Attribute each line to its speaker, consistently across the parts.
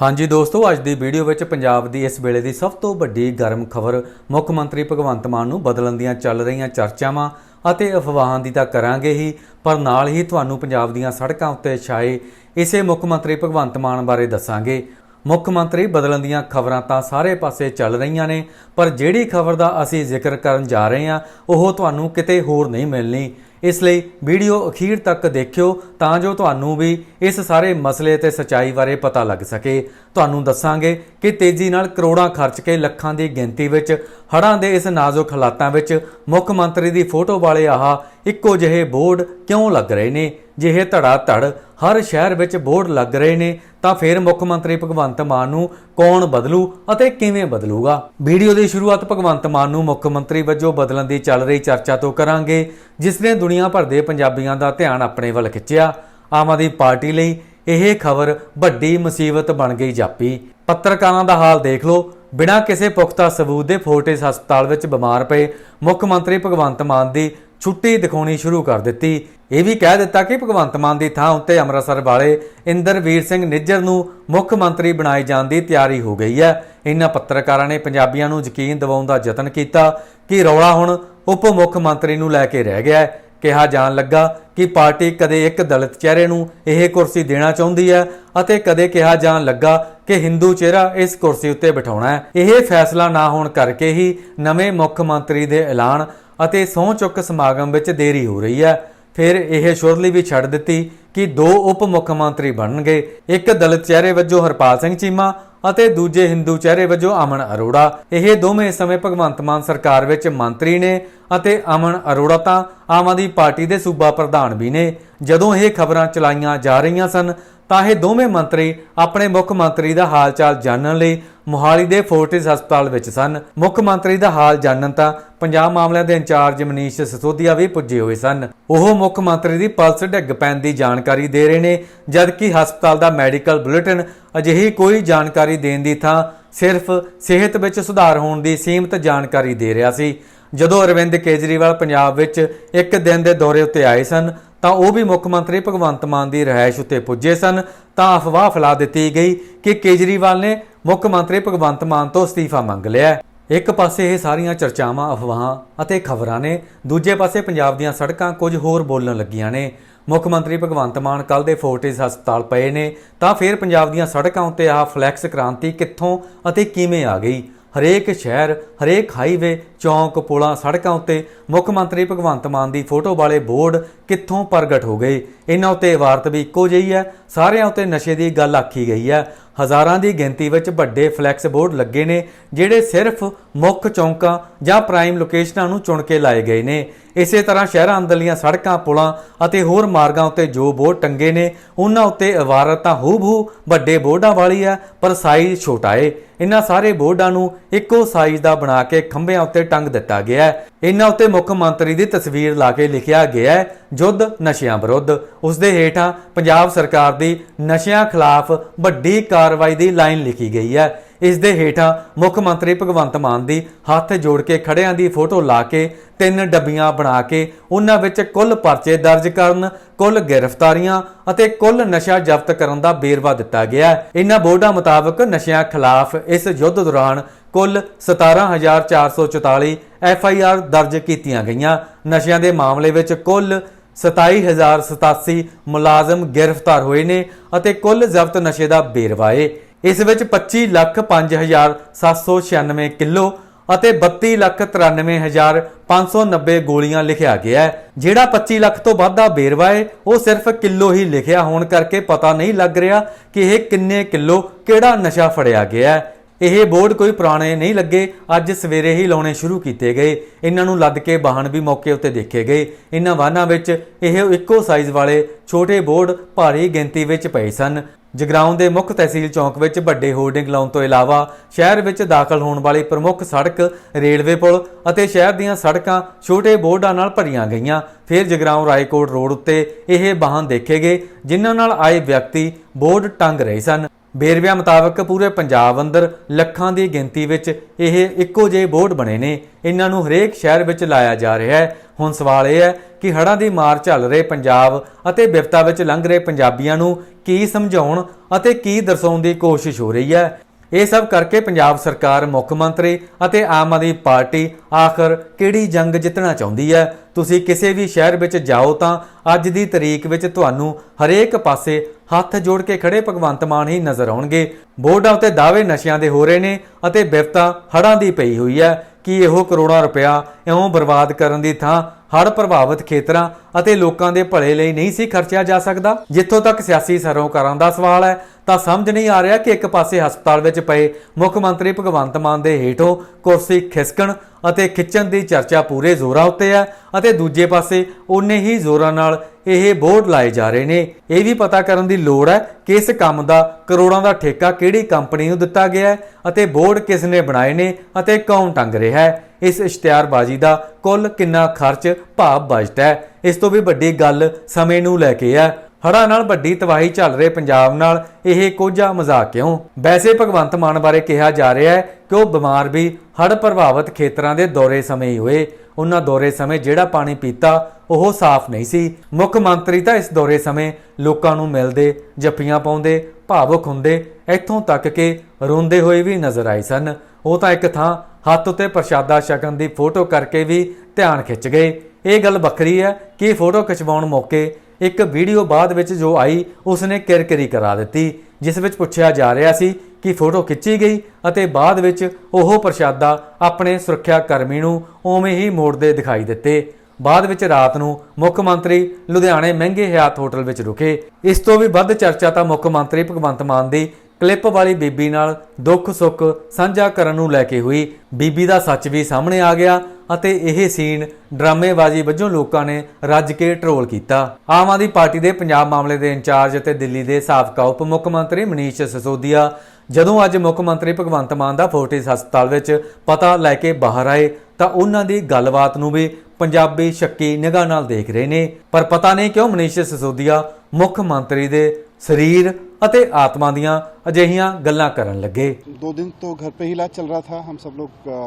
Speaker 1: ਹਾਂਜੀ ਦੋਸਤੋ, ਅੱਜ ਦੀ ਵੀਡੀਓ ਵਿੱਚ ਪੰਜਾਬ ਦੀ ਇਸ ਵੇਲੇ ਦੀ ਸਭ ਤੋਂ ਵੱਡੀ ਗਰਮ ਖਬਰ ਮੁੱਖ ਮੰਤਰੀ ਭਗਵੰਤ ਮਾਨ ਨੂੰ ਬਦਲਣ ਦੀਆਂ ਚੱਲ ਰਹੀਆਂ ਚਰਚਾਵਾਂ ਅਤੇ ਅਫਵਾਹਾਂ ਦੀ ਤਾਂ ਕਰਾਂਗੇ ਹੀ, ਪਰ ਨਾਲ ਹੀ ਤੁਹਾਨੂੰ ਪੰਜਾਬ ਦੀਆਂ ਸੜਕਾਂ ਉੱਤੇ ਛਾਏ ਇਸੇ ਮੁੱਖ ਮੰਤਰੀ ਭਗਵੰਤ ਮਾਨ ਬਾਰੇ ਦੱਸਾਂਗੇ। ਮੁੱਖ ਮੰਤਰੀ ਬਦਲਣ ਦੀਆਂ ਖਬਰਾਂ ਤਾਂ ਸਾਰੇ ਪਾਸੇ ਚੱਲ ਰਹੀਆਂ ਨੇ, ਪਰ ਜਿਹੜੀ ਖਬਰ ਦਾ ਅਸੀਂ ਜ਼ਿਕਰ ਕਰਨ ਜਾ ਰਹੇ ਹਾਂ, ਉਹ ਤੁਹਾਨੂੰ ਕਿਤੇ ਹੋਰ ਨਹੀਂ ਮਿਲਣੀ। ਇਸ ਲਈ ਵੀਡੀਓ ਅਖੀਰ ਤੱਕ ਦੇਖਿਓ ਤਾਂ ਜੋ ਤੁਹਾਨੂੰ ਵੀ ਇਸ ਸਾਰੇ ਮਸਲੇ ਤੇ ਸਚਾਈ ਬਾਰੇ ਪਤਾ ਲੱਗ ਸਕੇ। ਤੁਹਾਨੂੰ ਦੱਸਾਂਗੇ ਕਿ ਤੇਜ਼ੀ ਨਾਲ ਕਰੋੜਾਂ ਖਰਚ ਕੇ ਲੱਖਾਂ ਦੀ ਗਿਣਤੀ ਵਿੱਚ, ਹੜ੍ਹਾਂ ਦੇ ਇਸ ਨਾਜ਼ੁਕ ਹਾਲਾਤਾਂ ਵਿੱਚ ਮੁੱਖ ਮੰਤਰੀ ਦੀ ਫੋਟੋ ਵਾਲੇ ਆਹ ਇੱਕੋ ਜਿਹੇ ਬੋਰਡ ਕਿਉਂ ਲੱਗ ਰਹੇ ਨੇ? ਜਿਹੇ ਧੜਾ ਧੜ ਹਰ ਸ਼ਹਿਰ ਵਿੱਚ ਬੋਰਡ ਲੱਗ ਰਹੇ ਨੇ, ਤਾਂ ਫਿਰ ਮੁੱਖ ਮੰਤਰੀ ਭਗਵੰਤ ਮਾਨ ਨੂੰ ਕੌਣ ਬਦਲੂ ਅਤੇ ਕਿਵੇਂ ਬਦਲੂਗਾ? ਵੀਡੀਓ ਦੀ ਸ਼ੁਰੂਆਤ ਭਗਵੰਤ ਮਾਨ ਨੂੰ ਮੁੱਖ ਮੰਤਰੀ ਵਜੋਂ ਬਦਲਣ ਦੀ ਚੱਲ ਰਹੀ ਚਰਚਾ ਤੋਂ ਕਰਾਂਗੇ, ਜਿਸ ਨੇ ਦੁਨੀਆ ਭਰ ਦੇ ਪੰਜਾਬੀਆਂ ਦਾ ਧਿਆਨ ਆਪਣੇ ਵੱਲ ਖਿੱਚਿਆ। ਆਮ ਆਦਮੀ ਪਾਰਟੀ ਲਈ ਇਹ ਖਬਰ ਵੱਡੀ ਮੁਸੀਬਤ ਬਣ ਗਈ ਜਾਪੀ। ਪੱਤਰਕਾਰਾਂ ਦਾ ਹਾਲ ਦੇਖ ਲਓ। ਬਿਨਾਂ ਕਿਸੇ ਪੁਖਤਾ ਸਬੂਤ ਦੇ ਫੋਰਟਿਸ ਹਸਪਤਾਲ ਵਿੱਚ ਬਿਮਾਰ ਪਏ ਮੁੱਖ ਮੰਤਰੀ ਭਗਵੰਤ ਮਾਨ ਦੀ ਛੁੱਟੀ ਦਿਖਾਉਣੀ ਸ਼ੁਰੂ ਕਰ ਦਿੱਤੀ। ਇਹ ਵੀ ਕਹਿ ਦਿੱਤਾ ਕਿ ਭਗਵੰਤ ਮਾਨ ਦੀ ਥਾਂ ਉੱਤੇ ਅੰਮ੍ਰਿਤਸਰ ਵਾਲੇ ਇੰਦਰਵੀਰ ਸਿੰਘ ਨਿੱਜਰ ਨੂੰ ਮੁੱਖ ਮੰਤਰੀ ਬਣਾਏ ਜਾਣ ਦੀ ਤਿਆਰੀ ਹੋ ਗਈ ਹੈ। ਇਹਨਾਂ ਪੱਤਰਕਾਰਾਂ ਨੇ ਪੰਜਾਬੀਆਂ ਨੂੰ ਯਕੀਨ ਦਿਵਾਉਣ ਦਾ ਯਤਨ ਕੀਤਾ ਕਿ ਰੌਲਾ ਹੁਣ ਉਪ ਮੁੱਖ ਮੰਤਰੀ ਨੂੰ ਲੈ ਕੇ ਰਹਿ ਗਿਆ ਹੈ। ਕਿਹਾ ਜਾਣ ਲੱਗਾ ਕਿ ਪਾਰਟੀ ਕਦੇ ਇੱਕ ਦਲਿਤ ਚਿਹਰੇ ਨੂੰ ਇਹ ਕੁਰਸੀ ਦੇਣਾ ਚਾਹੁੰਦੀ ਹੈ ਅਤੇ ਕਦੇ ਕਿਹਾ ਜਾਣ ਲੱਗਾ ਕਿ ਹਿੰਦੂ ਚਿਹਰਾ ਇਸ ਕੁਰਸੀ ਉੱਤੇ ਬਿਠਾਉਣਾ ਹੈ। ਇਹ ਫੈਸਲਾ ਨਾ ਹੋਣ ਕਰਕੇ ਹੀ ਨਵੇਂ ਮੁੱਖ ਮੰਤਰੀ ਦੇ ਐਲਾਨ ਅਤੇ ਸਹੁੰ ਚੁੱਕ ਸਮਾਗਮ ਵਿੱਚ ਦੇਰੀ ਹੋ ਰਹੀ ਹੈ। ਫਿਰ ਇਹ ਸ਼ੁਰਲੀ ਵੀ ਛੱਡ ਦਿੱਤੀ ਕਿ ਦੋ ਉਪ ਮੁੱਖ ਮੰਤਰੀ ਬਣਨਗੇ, ਇੱਕ ਦਲਿਤ ਚਿਹਰੇ ਵਜੋਂ ਹਰਪਾਲ ਸਿੰਘ ਚੀਮਾ ਅਤੇ ਦੂਜੇ ਹਿੰਦੂ ਚਿਹਰੇ ਵਜੋਂ ਅਮਨ ਅਰੋੜਾ। ਇਹ ਦੋਵੇਂ ਇਸ ਸਮੇਂ ਭਗਵੰਤ ਮਾਨ ਸਰਕਾਰ ਵਿੱਚ ਮੰਤਰੀ ਨੇ ਅਤੇ ਅਮਨ ਅਰੋੜਾ ਤਾਂ ਆਮ ਆਦਮੀ ਪਾਰਟੀ ਦੇ ਸੂਬਾ ਪ੍ਰਧਾਨ ਵੀ ਨੇ। ਜਦੋਂ ਇਹ ਖਬਰਾਂ ਚਲਾਈਆਂ ਜਾ ਰਹੀਆਂ ਸਨ ਤਾਂ ਇਹ ਦੋਵੇਂ ਮੰਤਰੀ ਆਪਣੇ ਮੁੱਖ ਮੰਤਰੀ ਦਾ ਹਾਲਚਾਲ ਜਾਣਨ ਲਈ ਮੋਹਾਲੀ ਦੇ ਫੋਰਟਿਸ ਹਸਪਤਾਲ ਵਿੱਚ ਸਨ। ਮੁੱਖ ਮੰਤਰੀ ਦਾ ਹਾਲ ਜਾਣਨ ਤਾਂ ਪੰਜਾਬ ਮਾਮਲਿਆਂ ਦੇ ਇੰਚਾਰਜ ਮਨੀਸ਼ ਸਿਸੋਦੀਆ ਵੀ ਪੁੱਜੇ ਹੋਏ ਸਨ। ਉਹ ਮੁੱਖ ਮੰਤਰੀ ਦੀ ਪਲਸ ਡਿੱਗ ਪੈਣ ਦੀ ਜਾਣਕਾਰੀ ਦੇ ਰਹੇ ਨੇ, ਜਦਕਿ ਹਸਪਤਾਲ ਦਾ ਮੈਡੀਕਲ ਬੁਲੇਟਿਨ ਅਜਿਹੀ ਕੋਈ ਜਾਣਕਾਰੀ ਦੇਣ ਦੀ ਥਾਂ ਸਿਰਫ ਸਿਹਤ ਵਿੱਚ ਸੁਧਾਰ ਹੋਣ ਦੀ ਸੀਮਤ ਜਾਣਕਾਰੀ ਦੇ ਰਿਹਾ ਸੀ। ਜਦੋਂ ਅਰਵਿੰਦ ਕੇਜਰੀਵਾਲ ਪੰਜਾਬ ਵਿੱਚ ਇੱਕ ਦਿਨ ਦੇ ਦੌਰੇ ਉੱਤੇ ਆਏ ਸਨ ਤਾਂ ਉਹ ਵੀ ਮੁੱਖ ਮੰਤਰੀ ਭਗਵੰਤ ਮਾਨ ਦੀ ਰਿਹਾਇਸ਼ ਉੱਤੇ ਪੁੱਜੇ ਸਨ। ਤਾਂ ਅਫਵਾਹ ਫੈਲਾ ਦਿੱਤੀ ਗਈ ਕਿ ਕੇਜਰੀਵਾਲ ਨੇ ਮੁੱਖ ਮੰਤਰੀ ਭਗਵੰਤ ਮਾਨ ਤੋਂ ਅਸਤੀਫਾ ਮੰਗ ਲਿਆ ਇੱਕ ਪਾਸੇ ਇਹ ਸਾਰੀਆਂ ਚਰਚਾਵਾਂ, ਅਫਵਾਹਾਂ ਅਤੇ ਖਬਰਾਂ ਨੇ, ਦੂਜੇ ਪਾਸੇ ਪੰਜਾਬ ਦੀਆਂ ਸੜਕਾਂ ਕੁਝ ਹੋਰ ਬੋਲਣ ਲੱਗੀਆਂ ਨੇ। ਮੁੱਖ ਮੰਤਰੀ ਭਗਵੰਤ ਮਾਨ ਕੱਲ ਦੇ ਫੋਰਟਿਸ ਹਸਪਤਾਲ ਪਏ ਨੇ, ਤਾਂ ਫਿਰ ਪੰਜਾਬ ਦੀਆਂ ਸੜਕਾਂ ਉੱਤੇ ਆਹ ਫਲੈਕਸ ਕ੍ਰਾਂਤੀ ਕਿੱਥੋਂ ਅਤੇ ਕਿਵੇਂ ਆ ਗਈ? ਹਰੇਕ ਸ਼ਹਿਰ, ਹਰੇਕ ਹਾਈਵੇ ਚੌਂਕ, ਪੁਲਾਂ, ਸੜਕਾਂ ਉੱਤੇ ਮੁੱਖ ਮੰਤਰੀ ਭਗਵੰਤ ਮਾਨ ਦੀ ਫੋਟੋ ਵਾਲੇ ਬੋਰਡ ਕਿੱਥੋਂ ਪ੍ਰਗਟ ਹੋ ਗਏ? ਇਹਨਾਂ ਉੱਤੇ ਇਬਾਰਤ ਵੀ ਇੱਕੋ ਜਿਹੀ ਹੈ, ਸਾਰਿਆਂ ਉੱਤੇ ਨਸ਼ੇ ਦੀ ਗੱਲ ਆਖੀ ਗਈ ਹੈ। ਹਜ਼ਾਰਾਂ ਦੀ ਗਿਣਤੀ ਵਿੱਚ ਵੱਡੇ ਫਲੈਕਸ ਬੋਰਡ ਲੱਗੇ ਨੇ, ਜਿਹੜੇ ਸਿਰਫ ਮੁੱਖ ਚੌਂਕਾਂ ਜਾਂ ਪ੍ਰਾਈਮ ਲੋਕੇਸ਼ਨਾਂ ਨੂੰ ਚੁਣ ਕੇ ਲਾਏ ਗਏ ਨੇ। ਇਸੇ ਤਰ੍ਹਾਂ ਸ਼ਹਿਰਾਂ ਅੰਦਰਲੀਆਂ ਸੜਕਾਂ, ਪੁਲਾਂ ਅਤੇ ਹੋਰ ਮਾਰਗਾਂ ਉੱਤੇ ਜੋ ਬੋਰਡ ਟੰਗੇ ਨੇ, ਉਹਨਾਂ ਉੱਤੇ ਇਬਾਰਤ ਤਾਂ ਹੂਬਹੂ ਵੱਡੇ ਬੋਰਡਾਂ ਵਾਲੀ ਹੈ, ਪਰ ਸਾਈਜ਼ ਛੋਟਾ ਏ। ਇਹਨਾਂ ਸਾਰੇ ਬੋਰਡਾਂ ਨੂੰ ਇੱਕੋ ਸਾਈਜ਼ ਦਾ ਬਣਾ ਕੇ ਖੰਭਿਆਂ ਉੱਤੇ ਟੰਗ ਦਿੱਤਾ ਗਿਆ ਹੈ। ਇਹਨਾਂ ਉੱਤੇ ਮੁੱਖ ਮੰਤਰੀ ਦੀ ਤਸਵੀਰ ਲਾ ਕੇ ਲਿਖਿਆ ਗਿਆ ਹੈ, ਜੁੱਧ ਨਸ਼ਿਆਂ ਵਿਰੁੱਧ। ਉਸ ਦੇ ਹੇਠਾਂ ਪੰਜਾਬ ਸਰਕਾਰ ਦੀ ਨਸ਼ਿਆਂ ਖਿਲਾਫ ਵੱਡੀ ਕਾਰਵਾਈ ਦੀ ਲਾਈਨ ਲਿਖੀ ਗਈ ਹੈ। ਇਸ ਦੇ ਹੇਠਾਂ ਮੁੱਖ ਮੰਤਰੀ ਭਗਵੰਤ ਮਾਨ ਦੀ ਹੱਥ ਜੋੜ ਕੇ ਖੜਿਆਂ ਦੀ ਫੋਟੋ ਲਾ ਕੇ ਤਿੰਨ ਡੱਬੀਆਂ ਬਣਾ ਕੇ ਉਹਨਾਂ ਵਿੱਚ ਕੁੱਲ ਪਰਚੇ ਦਰਜ ਕਰਨ, ਕੁੱਲ ਗ੍ਰਿਫਤਾਰੀਆਂ ਅਤੇ ਕੁੱਲ ਨਸ਼ਾ ਜ਼ਬਤ ਕਰਨ ਦਾ ਬੇਰਵਾ ਦਿੱਤਾ ਗਿਆ ਹੈ। ਇਹਨਾਂ ਬੋਰਡਾਂ ਮੁਤਾਬਕ ਨਸ਼ਿਆਂ ਖਿਲਾਫ ਇਸ ਯੁੱਧ ਦੌਰਾਨ ਕੁੱਲ 17444 ਐਫ ਆਈ ਆਰ ਦਰਜ ਕੀਤੀਆਂ ਗਈਆਂ। ਨਸ਼ਿਆਂ ਦੇ ਮਾਮਲੇ ਵਿੱਚ ਕੁੱਲ 27087 ਮੁਲਾਜ਼ਮ ਗ੍ਰਿਫਤਾਰ ਹੋਏ ਨੇ ਅਤੇ ਕੁੱਲ ਜ਼ਬਤ ਨਸ਼ੇ ਦਾ ਬੇਰਵਾ ਏ। ਇਸ ਵਿੱਚ 25 ਲੱਖ 5796 ਕਿਲੋ ਅਤੇ 32 ਲੱਖ 93590 ਗੋਲੀਆਂ ਲਿਖਿਆ ਗਿਆ ਹੈ। ਜਿਹੜਾ 25 ਲੱਖ ਤੋਂ ਵੱਧ ਦਾ ਬੇਰਵਾ ਹੈ ਉਹ ਸਿਰਫ ਕਿਲੋ ਹੀ ਲਿਖਿਆ ਹੋਣ ਕਰਕੇ ਪਤਾ ਨਹੀਂ ਲੱਗ ਰਿਹਾ ਕਿ ਇਹ ਕਿੰਨੇ ਕਿਲੋ ਕਿਹੜਾ ਨਸ਼ਾ ਫੜਿਆ ਗਿਆ ਹੈ। ਇਹ ਬੋਰਡ ਕੋਈ ਪੁਰਾਣੇ ਨਹੀਂ ਲੱਗੇ, ਅੱਜ ਸਵੇਰੇ ਹੀ ਲਾਉਣੇ ਸ਼ੁਰੂ ਕੀਤੇ ਗਏ। ਇਹਨਾਂ ਨੂੰ ਲੱਦ ਕੇ ਵਾਹਨ ਵੀ ਮੌਕੇ ਉੱਤੇ ਦੇਖੇ ਗਏ। ਇਹਨਾਂ ਵਾਹਨਾਂ ਵਿੱਚ ਇਹ ਇੱਕੋ ਸਾਈਜ਼ ਵਾਲੇ ਛੋਟੇ ਬੋਰਡ ਭਾਰੀ ਗਿਣਤੀ ਵਿੱਚ ਪਏ ਸਨ। ਜਗਰਾਉਂ ਦੇ ਮੁੱਖ ਤਹਿਸੀਲ ਚੌਂਕ ਵਿੱਚ ਵੱਡੇ ਹੋਰਡਿੰਗ ਲਾਉਣ ਤੋਂ ਇਲਾਵਾ ਸ਼ਹਿਰ ਵਿੱਚ ਦਾਖਲ ਹੋਣ ਵਾਲੀ ਪ੍ਰਮੁੱਖ ਸੜਕ, ਰੇਲਵੇ ਪੁਲ ਅਤੇ ਸ਼ਹਿਰ ਦੀਆਂ ਸੜਕਾਂ ਛੋਟੇ ਬੋਰਡਾਂ ਨਾਲ ਭਰੀਆਂ ਗਈਆਂ। ਫਿਰ ਜਗਰਾਉਂ ਰਾਏਕੋਟ ਰੋਡ ਉੱਤੇ ਇਹ ਵਾਹਨ ਦੇਖੇ ਗਏ, ਜਿਨ੍ਹਾਂ ਨਾਲ ਆਏ ਵਿਅਕਤੀ ਬੋਰਡ ਟੰਗ ਰਹੇ ਸਨ। ਬੇਰਵਿਆਂ ਮੁਤਾਬਕ ਪੂਰੇ ਪੰਜਾਬ ਅੰਦਰ ਲੱਖਾਂ ਦੀ ਗਿਣਤੀ ਵਿੱਚ ਇਹ ਇੱਕੋ ਜਿਹੇ ਬੋਰਡ ਬਣੇ ਨੇ। ਇਹਨਾਂ ਨੂੰ ਹਰੇਕ ਸ਼ਹਿਰ ਵਿੱਚ ਲਾਇਆ ਜਾ ਰਿਹਾ ਹੈ। ਹੁਣ ਸਵਾਲ ਇਹ ਹੈ ਕਿ ਹੜ੍ਹਾਂ ਦੀ ਮਾਰ ਝੱਲ ਰਹੇ ਪੰਜਾਬ ਅਤੇ ਵਿਪਤਾ ਵਿੱਚ ਲੰਘ ਰਹੇ ਪੰਜਾਬੀਆਂ ਨੂੰ ਕੀ ਸਮਝਾਉਣ ਅਤੇ ਕੀ ਦਰਸਾਉਣ ਦੀ ਕੋਸ਼ਿਸ਼ ਹੋ ਰਹੀ ਹੈ? ਇਹ ਸਭ ਕਰਕੇ ਪੰਜਾਬ ਸਰਕਾਰ, ਮੁੱਖ ਮੰਤਰੀ ਅਤੇ ਆਮ ਆਦਮੀ ਪਾਰਟੀ ਆਖਰ ਕਿਹੜੀ ਜੰਗ ਜਿੱਤਣਾ ਚਾਹੁੰਦੀ ਹੈ? ਤੁਸੀਂ ਕਿਸੇ ਵੀ ਸ਼ਹਿਰ ਵਿੱਚ ਜਾਓ ਤਾਂ ਅੱਜ ਦੀ ਤਰੀਕ ਵਿੱਚ ਤੁਹਾਨੂੰ ਹਰੇਕ ਪਾਸੇ ਹੱਥ ਜੋੜ ਕੇ ਖੜੇ ਭਗਵੰਤ ਮਾਨ ਹੀ ਨਜ਼ਰ ਆਉਣਗੇ। ਬੋਰਡਾਂ ਉੱਤੇ ਦਾਅਵੇ ਨਸ਼ਿਆਂ ਦੇ ਹੋ ਰਹੇ ਨੇ ਅਤੇ ਵਿਪਤਾ ਹੜ੍ਹਾਂ ਦੀ ਪਈ ਹੋਈ ਹੈ। ਕਿ ਇਹੋ ਕਰੋੜਾਂ ਰੁਪਇਆ ਇਉਂ ਬਰਬਾਦ ਕਰਨ ਦੀ ਥਾਂ ਹੜ੍ਹ ਪ੍ਰਭਾਵਿਤ ਖੇਤਰਾਂ ਅਤੇ ਲੋਕਾਂ ਦੇ ਭਲੇ ਲਈ ਨਹੀਂ ਸੀ ਖਰਚਿਆ ਜਾ ਸਕਦਾ। ਜਿੱਥੋਂ ਤੱਕ ਸਿਆਸੀ ਸਰੋਕਾਰਾਂ ਦਾ ਸਵਾਲ ਹੈ, ਤਾਂ ਸਮਝ ਨਹੀਂ ਆ ਰਿਹਾ ਕਿ ਇੱਕ ਪਾਸੇ ਹਸਪਤਾਲ ਵਿੱਚ ਪਏ ਮੁੱਖ ਮੰਤਰੀ ਭਗਵੰਤ ਮਾਨ ਦੇ ਹੇਠੋਂ ਕੁਰਸੀ ਖਿਸਕਣ ਅਤੇ ਖਿੱਚਣ ਦੀ ਚਰਚਾ ਪੂਰੇ ਜ਼ੋਰਾਂ ਉੱਤੇ ਹੈ ਅਤੇ ਦੂਜੇ ਪਾਸੇ ਉਨੇ ਹੀ ਜ਼ੋਰਾਂ ਨਾਲ ਇਹ ਬੋਰਡ ਲਾਏ ਜਾ ਰਹੇ ਨੇ। ਇਹ ਵੀ ਪਤਾ ਕਰਨ ਦੀ ਲੋੜ ਹੈ ਕਿ ਇਸ ਕੰਮ ਦਾ ਕਰੋੜਾਂ ਦਾ ਠੇਕਾ ਕਿਹੜੀ ਕੰਪਨੀ ਨੂੰ ਦਿੱਤਾ ਗਿਆ ਹੈ ਅਤੇ ਬੋਰਡ ਕਿਸ ਨੇ ਬਣਾਏ ਨੇ ਅਤੇ ਕੌਣ ਟੰਗ ਰਿਹਾ ਹੈ। ਇਸ ਇਸ਼ਤਿਹਾਰਬਾਜ਼ੀ ਦਾ ਕੁੱਲ ਕਿੰਨਾ ਖਰਚ ਭਾਵ ਬਜਟ ਹੈ? ਇਸ ਤੋਂ ਵੀ ਵੱਡੀ ਗੱਲ ਸਮੇਂ ਨੂੰ ਲੈ ਕੇ ਹੈ। ਹੜ੍ਹਾਂ ਨਾਲ ਵੱਡੀ ਤਬਾਹੀ ਚੱਲ ਰਹੇ ਪੰਜਾਬ ਨਾਲ, ਇਹ ਕੋਝਾ ਮਜ਼ਾਕ ਕਿਉਂ? ਵੈਸੇ ਭਗਵੰਤ ਮਾਨ ਬਾਰੇ ਕਿਹਾ ਜਾ ਰਿਹਾ ਹੈ ਕਿ ਉਹ ਬਿਮਾਰ ਵੀ ਹੜ੍ਹ ਪ੍ਰਭਾਵਿਤ ਖੇਤਰਾਂ ਦੇ ਦੌਰੇ ਸਮੇਂ ਹੀ ਹੋਏ। ਉਹਨਾਂ ਦੌਰੇ ਸਮੇਂ ਜਿਹੜਾ ਪਾਣੀ ਪੀਤਾ, ਉਹ ਸਾਫ਼ ਨਹੀਂ ਸੀ। ਮੁੱਖ ਮੰਤਰੀ ਤਾਂ ਇਸ ਦੌਰੇ ਸਮੇਂ ਲੋਕਾਂ ਨੂੰ ਮਿਲਦੇ, ਜੱਫੀਆਂ ਪਾਉਂਦੇ, ਭਾਵੁਕ ਹੁੰਦੇ, ਇੱਥੋਂ ਤੱਕ ਕਿ ਰੋਂਦੇ ਹੋਏ ਵੀ ਨਜ਼ਰ ਆਏ ਸਨ। ਉਹ ਤਾਂ ਇੱਕ ਥਾਂ ਹੱਥ ਉੱਤੇ ਪ੍ਰਸ਼ਾਦਾ ਛਕਣ ਦੀ ਫੋਟੋ ਕਰਕੇ ਵੀ ਧਿਆਨ ਖਿੱਚ ਗਏ। ਇਹ ਗੱਲ ਵੱਖਰੀ ਹੈ ਕਿ ਫੋਟੋ ਖਿਚਵਾਉਣ ਮੌਕੇ ਇੱਕ ਵੀਡੀਓ ਬਾਅਦ ਵਿੱਚ ਜੋ ਆਈ, ਉਸਨੇ ਕਿਰਕਿਰੀ ਕਰਾ ਦਿੱਤੀ, ਜਿਸ ਵਿੱਚ ਪੁੱਛਿਆ ਜਾ ਰਿਹਾ ਸੀ ਕਿ ਫੋਟੋ ਖਿੱਚੀ ਗਈ ਅਤੇ ਬਾਅਦ ਵਿੱਚ ਉਹ ਪ੍ਰਸ਼ਾਦਾ ਆਪਣੇ ਸੁਰੱਖਿਆ ਕਰਮੀ ਨੂੰ ਉਵੇਂ ਹੀ ਮੋੜਦੇ ਦਿਖਾਈ ਦਿੱਤੇ। ਬਾਅਦ ਵਿੱਚ ਰਾਤ ਨੂੰ ਮੁੱਖ ਮੰਤਰੀ ਲੁਧਿਆਣੇ ਮਹਿੰਗੇ ਹਯਾਤ ਹੋਟਲ ਵਿੱਚ ਰੁਕੇ। ਇਸ ਤੋਂ ਵੀ ਵੱਧ ਚਰਚਾ ਤਾਂ ਮੁੱਖ ਮੰਤਰੀ ਭਗਵੰਤ ਮਾਨ ਦੀ ਕਲਿੱਪ ਵਾਲੀ ਬੀਬੀ ਨਾਲ ਦੁੱਖ ਸੁੱਖ ਸਾਂਝਾ ਕਰਨ ਨੂੰ ਲੈ ਕੇ ਹੋਈ ਬੀਬੀ ਦਾ ਸੱਚ ਵੀ ਸਾਹਮਣੇ ਆ ਗਿਆ ਅਤੇ ਇਹ ਸੀਨ ਡਰਾਮੇਬਾਜ਼ੀ ਵਜੋਂ ਲੋਕਾਂ ਨੇ ਰੱਜ ਕੇ ਟਰੋਲ ਕੀਤਾ। ਆਮ ਆਦਮੀ ਪਾਰਟੀ ਦੇ ਪੰਜਾਬ ਮਾਮਲੇ ਦੇ ਇੰਚਾਰਜ ਅਤੇ ਦਿੱਲੀ ਦੇ ਸਾਬਕਾ ਉਪ ਮੁੱਖ ਮੰਤਰੀ ਮਨੀਸ਼ ਸਿਸੋਦੀਆ, ਜਦੋਂ ਅੱਜ ਮੁੱਖ ਮੰਤਰੀ ਭਗਵੰਤ ਮਾਨ ਦਾ ਫੋਰਟਿਸ ਹਸਪਤਾਲ ਵਿੱਚ ਪਤਾ ਲੈ ਕੇ ਬਾਹਰ ਆਏ, ਤਾਂ ਉਹਨਾਂ ਦੀ ਗੱਲਬਾਤ ਨੂੰ ਵੀ ਪੰਜਾਬੀ ਸ਼ੱਕੀ ਨਿਗਾਹ ਨਾਲ ਦੇਖ ਰਹੇ ਨੇ। ਪਰ ਪਤਾ ਨਹੀਂ ਕਿਉਂ ਮਨੀਸ਼ ਸਿਸੋਦੀਆ ਮੁੱਖ ਮੰਤਰੀ ਦੇ ਸਰੀਰ ਅਤੇ ਆਤਮਾ ਦੀਆਂ ਅਜਿਹੀਆਂ ਗੱਲਾਂ ਕਰਨ ਲੱਗੇ
Speaker 2: दो दिन तो घर पे ही इलाज चल रहा था हम सब लोग अ,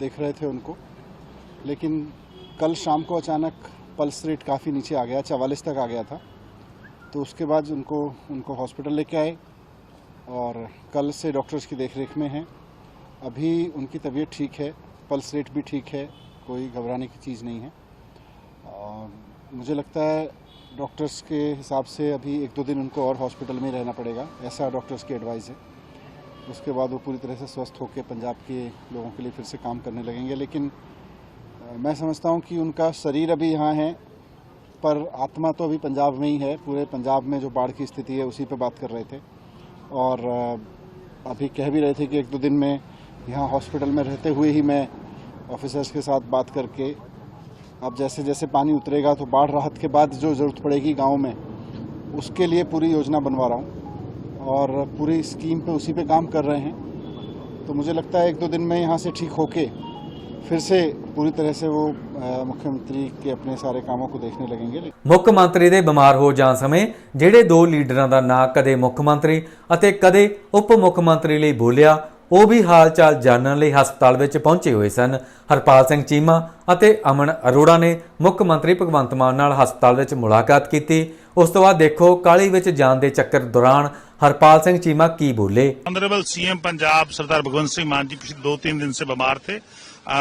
Speaker 2: देख रहे थे उनको लेकिन कल शाम को अचानक पल्स रेट काफ़ी नीचे आ गया चवालीस तक आ गया था तो उसके बाद उनको उनको हॉस्पिटल लेके आए और कल से डॉक्टर्स की देख रेख में हैं अभी उनकी तबीयत ठीक है पल्स रेट भी ठीक है कोई घबराने की चीज़ नहीं है और मुझे लगता है डॉक्टर्स के हिसाब से अभी एक दो दिन उनको और हॉस्पिटल में रहना पड़ेगा। ऐसा डॉक्टर्स की एडवाइस है। उसके बाद वो पूरी तरह से स्वस्थ होकर पंजाब के लोगों के लिए फिर से काम करने लगेंगे। लेकिन मैं समझता हूँ कि उनका शरीर अभी यहाँ है, पर आत्मा तो अभी पंजाब में ही है। पूरे पंजाब में जो बाढ़ की स्थिति है, उसी पर बात कर रहे थे। और अभी कह भी रहे थे कि एक दो दिन में यहाँ हॉस्पिटल में रहते हुए ही मैं ऑफिसर्स के साथ बात करके अब जैसे जैसे पानी उतरेगा तो बाढ़ राहत के बाद जो ज़रूरत पड़ेगी गांव में उसके लिए पूरी योजना बनवा रहा हूँ और पूरी स्कीम पे उसी पे काम कर रहे हैं तो मुझे लगता है एक दो दिन में यहाँ से ठीक होके फिर से पूरी तरह से वो अ, मुख्यमंत्री के अपने सारे कामों को देखने लगेंगे
Speaker 1: ਮੁੱਖ ਮੰਤਰੀ ਦੇ ਬਿਮਾਰ ਹੋ ਜਾਣ ਸਮੇਂ ਜਿਹੜੇ ਦੋ ਲੀਡਰਾਂ ਦਾ ਨਾਂ ਕਦੇ ਮੁੱਖ ਮੰਤਰੀ ਅਤੇ ਕਦੇ ਉਪ ਮੁੱਖ ਮੰਤਰੀ ਲਈ ਬੋਲਿਆ ਉਹ ਵੀ ਹਾਲ-ਚਾਲ ਜਾਣਨ ਲਈ ਹਸਪਤਾਲ ਵਿੱਚ ਪਹੁੰਚੇ ਹੋਏ ਸਨ ਹਰਪਾਲ ਸਿੰਘ ਚੀਮਾ ਅਤੇ ਅਮਨ ਅਰੋੜਾ ਨੇ ਮੁੱਖ ਮੰਤਰੀ ਭਗਵੰਤ ਮਾਨ ਨਾਲ ਹਸਪਤਾਲ ਵਿੱਚ ਮੁਲਾਕਾਤ ਕੀਤੀ ਉਸ ਤੋਂ ਬਾਅਦ ਦੇਖੋ ਕਾਲੀ ਵਿੱਚ ਜਾਣ ਦੇ ਚੱਕਰ ਦੌਰਾਨ ਹਰਪਾਲ ਸਿੰਘ ਚੀਮਾ ਕੀ ਬੋਲੇ
Speaker 3: ऑनरेबल सीएम पंजाब सरदार भगवंत सिंह मान जी पिछले दो तीन दिन से बीमार थे आ,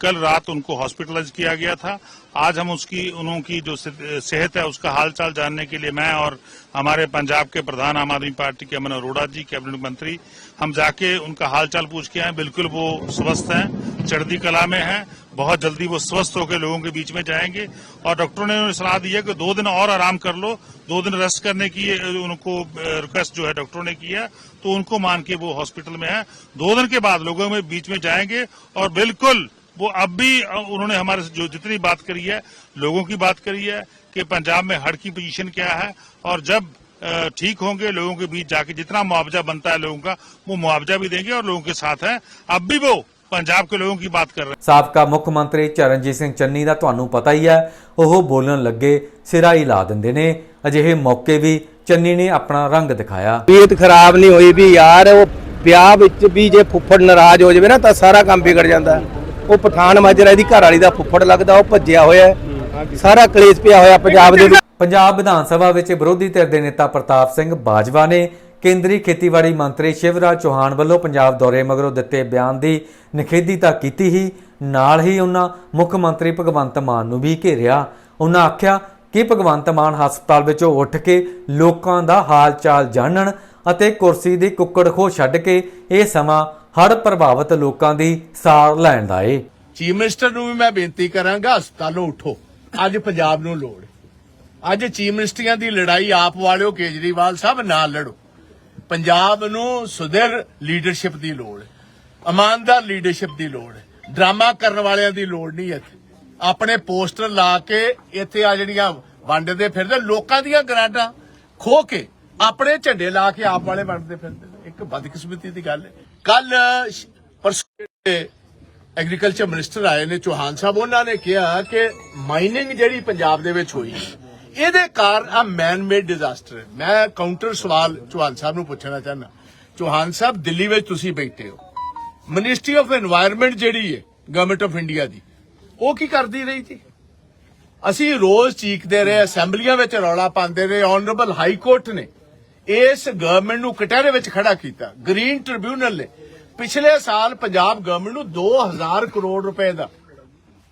Speaker 3: कल रात उनको हॉस्पिटलाइज किया गया था आज हम उसकी उनकी जो सेहत है, उसका हालचाल जानने के लिए मैं और हमारे पंजाब के प्रधान आम आदमी पार्टी के अमन अरोड़ा जी, कैबिनेट मंत्री, हम जाके उनका हालचाल पूछ के आए। बिल्कुल वो स्वस्थ हैं चढ़ती कला में हैं, बहुत जल्दी वो स्वस्थ होकर लोगों के बीच में जाएँगे। और डॉक्टरों ने उन्हें सलाह दी है कि दो दिन और आराम कर लो, दो दिन रेस्ट करने की उनको रिक्वेस्ट जो है डॉक्टरों ने की है तो उनको मान के वो हॉस्पिटल में है। दो दिन के बाद लोगों में बीच में जाएँगे और बिल्कुल वो अब भी अ, उन्होंने हमारे से जो जितनी बात करी है लोगों की बात करी है कि पंजाब में हड़ की पोजीशन क्या है और जब अ, ठीक होंगे लोगों के बीच जाके जितना मुआवजा बनता है लोगों का वो मुआवजा भी देंगे और लोगों के साथ हैं अब भी वो पंजाब के लोगों की बात कर रहे हैं
Speaker 1: ਸਾਬਕਾ ਮੁੱਖ ਮੰਤਰੀ ਚਰਨਜੀਤ ਸਿੰਘ ਚੰਨੀ ਦਾ ਤੁਹਾਨੂੰ ਪਤਾ ਹੀ ਹੈ ਉਹ ਬੋਲਣ ਲੱਗੇ ਸਿਰਾ ਹੀ ਲਾ ਦਿੰਦੇ ਨੇ ਅਜਿਹੇ ਮੌਕੇ ਵੀ ਚੰਨੀ ਨੇ ਆਪਣਾ ਰੰਗ ਦਿਖਾਇਆ
Speaker 4: ਤਬੀਅਤ ਖਰਾਬ ਨਹੀਂ ਹੋਈ ਵੀ ਯਾਰ ਉਹ ਵਿਆਹ ਵਿੱਚ ਵੀ ਜੇ ਫੁੱਫੜ ਨਾਰਾਜ਼ ਹੋ ਜਾਵੇ ਨਾ ਤਾਂ ਸਾਰਾ ਕੰਮ ਵਿਗੜ ਜਾਂਦਾ ਉਹ ਪਠਾਨ ਮਾਜਰਾ ਦੀ ਘਰ ਵਾਲੀ ਦਾ ਫੁੱਫੜ ਲੱਗਦਾ, ਉਹ ਭੱਜਿਆ ਹੋਇਆ ਸਾਰਾ ਕਲੇਸ਼ ਪਿਆ ਹੋਇਆ ਪੰਜਾਬ ਦੇ ਵਿੱਚ।
Speaker 1: ਪੰਜਾਬ ਵਿਧਾਨ ਸਭਾ ਵਿੱਚ ਵਿਰੋਧੀ ਧਿਰ ਦੇ ਨੇਤਾ ਪ੍ਰਤਾਪ ਸਿੰਘ ਬਾਜਵਾ ਨੇ ਕੇਂਦਰੀ ਖੇਤੀਬਾੜੀ ਮੰਤਰੀ ਸ਼ਿਵਰਾਜ ਚੌਹਾਨ ਵੱਲੋਂ ਪੰਜਾਬ ਦੌਰੇ ਮਗਰੋਂ ਦਿੱਤੇ ਬਿਆਨ ਦੀ ਨਿਖੇਧੀ ਤਾਂ ਕੀਤੀ ਹੀ, ਨਾਲ ਹੀ ਉਹਨਾਂ ਮੁੱਖ ਮੰਤਰੀ ਭਗਵੰਤ ਮਾਨ ਨੂੰ ਵੀ ਘੇਰਿਆ। ਉਹਨਾਂ ਆਖਿਆ ਕਿ ਭਗਵੰਤ ਮਾਨ ਹਸਪਤਾਲ ਵਿੱਚੋਂ ਉੱਠ ਕੇ ਲੋਕਾਂ ਦਾ ਹਾਲ ਚਾਲ ਜਾਣਨ ਅਤੇ ਕੁਰਸੀ ਦੀ ਕੁੱਕੜ ਖੋ ਛੱਡ ਕੇ ਇਹ ਸਮਾਂ ਹੜ੍ਹ ਪ੍ਰਭਾਵਿਤ ਲੋਕਾਂ ਦੀ ਸਾਰ ਲੈਣ ਦਾ ਏ।
Speaker 5: ਚੀਫ ਮਿਨਿਸਟਰ ਨੂੰ ਵੀ ਮੈਂ ਬੇਨਤੀ ਕਰਾਂਗਾ, ਹਸਪਤਾਲੋਂ ਉਠੋ। ਅੱਜ ਪੰਜਾਬ ਨੂੰ ਲੋੜ ਅੱਜ ਚੀਫ ਮਿਨਿਸਟਰੀਆਂ ਦੀ ਲੜਾਈ ਆਪ ਵਾਲਿਓ, ਕੇਜਰੀਵਾਲ ਸਾਹਿਬ ਨਾਲ ਲੜੋ। ਪੰਜਾਬ ਨੂੰ ਸੁਧਿਰ ਲੀਡਰਸ਼ਿਪ ਦੀ ਲੋੜ ਹੈ ਇਮਾਨਦਾਰ ਲੀਡਰਸ਼ਿਪ ਦੀ ਲੋੜ ਹੈ ਡਰਾਮਾ ਕਰਨ ਵਾਲਿਆਂ ਦੀ ਲੋੜ ਨਹੀਂ ਇੱਥੇ। ਆਪਣੇ ਪੋਸਟਰ ਲਾ ਕੇ ਇੱਥੇ ਆ ਜਿਹੜੀਆਂ ਵੰਡਦੇ ਫਿਰਦੇ, ਲੋਕਾਂ ਦੀਆਂ ਗਰਾਂਟਾਂ ਖੋ ਕੇ ਆਪਣੇ ਝੰਡੇ ਲਾ ਕੇ ਆਪ ਵਾਲੇ ਵੰਡਦੇ ਫਿਰਦੇ। ਨੇ। ਇੱਕ ਬਦਕਿਸਮਤੀ ਦੀ ਗੱਲ ਹੈ ਕੱਲ, ਪਰਸੇ ਐਗਰੀਕਲਚਰ ਮਿਨਿਸਟਰ ਆਏ ਨੇ, ਚੋਹਾਨ ਸਾਹਿਬ, ਉਹਨਾਂ ਨੇ ਕਿਹਾ ਕਿ ਮਾਈਨਿੰਗ ਜਿਹੜੀ ਪੰਜਾਬ ਦੇ ਵਿੱਚ ਹੋਈ, ਇਹਦੇ ਕਾਰਨ ਆ ਮੈਨ ਮੇਡ ਡਿਜ਼ਾਸਟਰ ਹੈ ਮੈਂ ਕਾਊਂਟਰ ਸਵਾਲ ਚੋਹਾਨ ਸਾਹਿਬ ਨੂੰ ਪੁੱਛਣਾ ਚਾਹਨਾ ਚੋਹਾਨ ਸਾਹਿਬ, ਦਿੱਲੀ ਵਿੱਚ ਤੁਸੀਂ ਬੈਠੇ ਹੋ। ਮਿਨਿਸਟਰੀ ਆਫ এনवायरमेंट ਜਿਹੜੀ ਹੈ ਗਵਰਨਮੈਂਟ ਆਫ ਇੰਡੀਆ ਦੀ, ਉਹ ਕੀ ਕਰਦੀ ਰਹੀ ਸੀ ਅਸੀਂ ਰੋਜ਼ ਚੀਕਦੇ ਰਹੇ, ਅਸੈਂਬਲੀਆਂ ਵਿੱਚ ਰੌਲਾ ਪਾਉਂਦੇ ਰਹੇ ਆਨਰੇਬਲ ਹਾਈ ਕੋਰਟ ਨੇ ਇਸ ਗਵਰਨਮੈਂਟ ਨੂੰ ਕਟਹਿਰੇ ਵਿੱਚ ਖੜਾ ਕੀਤਾ ਗ੍ਰੀਨ ਟ੍ਰਿਬਿਊਨਲ ਨੇ। ਪਿਛਲੇ ਸਾਲ ਪੰਜਾਬ ਗਵਰਨਮੈਂਟ ਨੂੰ 2000 ਕਰੋੜ ਰੁਪਏ ਦਾ।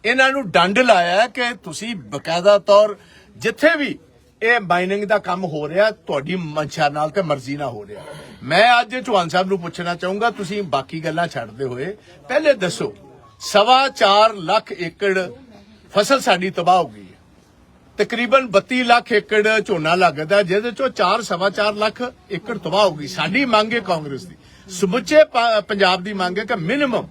Speaker 5: ਇਹਨਾਂ ਨੂੰ ਡੰਡ ਲਾਇਆ ਕਿ ਤੁਸੀਂ ਬਕਾਇਦਾ ਤੌਰ ਜਿੱਥੇ ਵੀ ਇਹ ਮਾਈਨਿੰਗ ਦਾ ਕੰਮ ਹੋ ਰਿਹਾ, ਤੁਹਾਡੀ ਮਨਸ਼ਾ ਨਾਲ ਤੇ ਮਰਜ਼ੀ ਨਾਲ ਹੋ ਰਿਹਾ। ਮੈਂ ਅੱਜ ਚੌਹਾਨ ਸਾਹਿਬ ਨੂੰ ਪੁੱਛਣਾ ਚਾਹੂੰਗਾ, ਤੁਸੀਂ ਬਾਕੀ ਗੱਲਾਂ ਛੱਡਦੇ ਹੋਏ, ਪਹਿਲੇ ਦੱਸੋ, ਸਵਾ ਚਾਰ ਲੱਖ ਏਕੜ ਫਸਲ ਸਾਡੀ ਤਬਾਹ ਹੋ ਗਈ। ਤਕਰੀਬਨ 32 ਲੱਖ ਏਕੜ ਝੋਨਾ ਲੱਗਦਾ ਜਿਹਦੇ ਚੋਂ 4 ਲੱਖ ਏਕੜ ਤਬਾਹ ਹੋ ਗਈ। ਸਾਡੀ ਮੰਗ ਹੈ ਕਾਂਗਰਸ ਦੀ। ਸਮੁੱਚੇ ਪੰਜਾਬ ਦੀ ਮੰਗ ਹੈ ਕਿ ਮਿਨੀਮਮ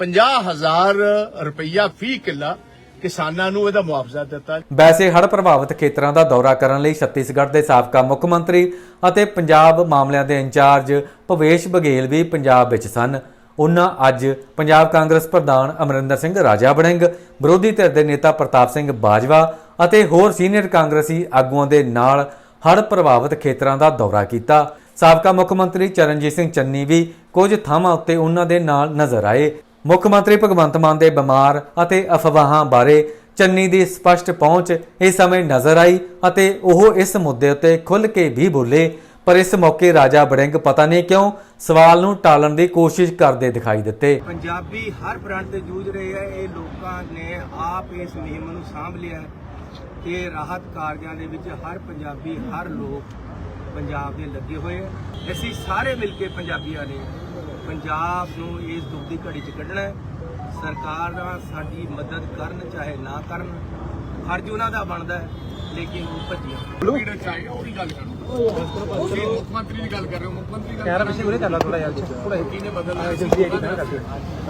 Speaker 5: 50000 ਰੁਪਈਆ ਫੀ ਕਿੱਲਾ ਕਿਸਾਨਾਂ ਨੂੰ ਇਹਦਾ ਮੁਆਵਜ਼ਾ ਦਿੱਤਾ
Speaker 1: ਵੈਸੇ ਹੜ੍ਹ ਪ੍ਰਭਾਵਿਤ ਖੇਤਰਾਂ ਦਾ ਦੌਰਾ ਕਰਨ ਲਈ ਛੱਤੀਸਗੜ੍ਹ ਦੇ ਸਾਬਕਾ ਮੁੱਖ ਮੰਤਰੀ ਅਤੇ ਪੰਜਾਬ ਮਾਮਲਿਆਂ ਦੇ ਇੰਚਾਰਜ ਭਵੇਸ਼ ਬਘੇਲ ਵੀ ਪੰਜਾਬ ਵਿੱਚ ਸਨ। ਉਹਨਾਂ ਅੱਜ ਪੰਜਾਬ ਕਾਂਗਰਸ ਪ੍ਰਧਾਨ ਅਮਰਿੰਦਰ ਸਿੰਘ ਰਾਜਾ ਵੜਿੰਗ ਵਿਰੋਧੀ ਧਿਰ ਦੇ ਨੇਤਾ ਪ੍ਰਤਾਪ ਸਿੰਘ ਬਾਜਵਾ ਅਤੇ ਹੋਰ ਸੀਨੀਅਰ ਕਾਂਗਰਸੀ ਆਗੂਆਂ ਦੇ ਨਾਲ ਹੜ੍ਹ ਪ੍ਰਭਾਵਿਤ ਖੇਤਰਾਂ ਦਾ ਦੌਰਾ ਕੀਤਾ। ਸਾਬਕਾ ਮੁੱਖ ਮੰਤਰੀ ਚਰਨਜੀਤ ਸਿੰਘ ਚੰਨੀ ਵੀ ਕੁਝ ਥਾਵਾਂ ਉੱਤੇ ਉਹਨਾਂ ਦੇ ਨਾਲ ਨਜ਼ਰ ਆਏ। ਮੁੱਖ ਮੰਤਰੀ ਭਗਵੰਤ ਮਾਨ ਦੇ ਬਿਮਾਰ ਅਤੇ ਅਫਵਾਹਾਂ ਬਾਰੇ ਚੰਨੀ ਦੀ ਸਪਸ਼ਟ ਪਹੁੰਚ ਇਸ ਸਮੇਂ ਨਜ਼ਰ ਆਈ ਅਤੇ ਉਹ ਇਸ ਮੁੱਦੇ ਉੱਤੇ ਖੁੱਲ੍ਹ ਕੇ ਵੀ ਬੋਲੇ। ਪਰ ਇਸ ਮੌਕੇ ਰਾਜਾ ਬੜਿੰਗ ਪਤਾ ਨਹੀਂ ਕਿਉਂ ਸਵਾਲ ਨੂੰ ਟਾਲਣ ਦੀ ਕੋਸ਼ਿਸ਼ ਕਰਦੇ ਦਿਖਾਈ ਦਿੱਤੇ।
Speaker 4: ਪੰਜਾਬੀ ਹਰ ਫਰੰਟ ਤੇ ਜੂਝ ਰਹੇ ਆ ਇਹ ਲੋਕਾਂ ਨੇ ਆਪ ਇਸ ਮੁਹਿੰਮ ਨੂੰ ਸਾਂਭ ਲਿਆ ਹੈ। ਤੇ ਰਾਹਤ ਕਾਰਜਾਂ ਦੇ ਵਿੱਚ ਹਰ ਪੰਜਾਬੀ ਹਰ ਲੋਕ ਪੰਜਾਬ ਦੇ ਲੱਗੇ ਹੋਏ ਆ। ਅਸੀਂ ਸਾਰੇ ਮਿਲ ਕੇ ਪੰਜਾਬੀਆਂ ਨੇ ਪੰਜਾਬ ਨੂੰ ਇਸ ਦੁੱਖ ਦੀ ਘੜੀ 'ਚ ਕੱਢਣਾ ਹੈ। ਸਰਕਾਰਾਂ ਸਾਡੀ ਮਦਦ ਕਰਨ ਚਾਹੇ ਨਾ ਕਰਨ ਫਰਜ਼ ਉਹਨਾਂ ਦਾ ਬਣਦਾ ਹੈ ਲੇਕਿਨ ਉਹ ਭੱਜੀਆਂ
Speaker 5: ਜਿਹੜਾ ਚਾਹੀਦਾ ਉਹਦੀ ਗੱਲ ਕਰੋ। ਤੁਸੀਂ ਮੁੱਖ ਮੰਤਰੀ ਦੀ ਗੱਲ ਕਰ ਰਹੇ ਹੋ ਮੁੱਖ ਮੰਤਰੀ ਗੱਲ
Speaker 4: ਪਿੱਛੇ ਉਰੇ ਕਰ ਲਾ ਥੋੜਾ ਯਾਰ ਥੋੜਾ
Speaker 5: ਕਿਹਨੇ ਬਦਲਣਾ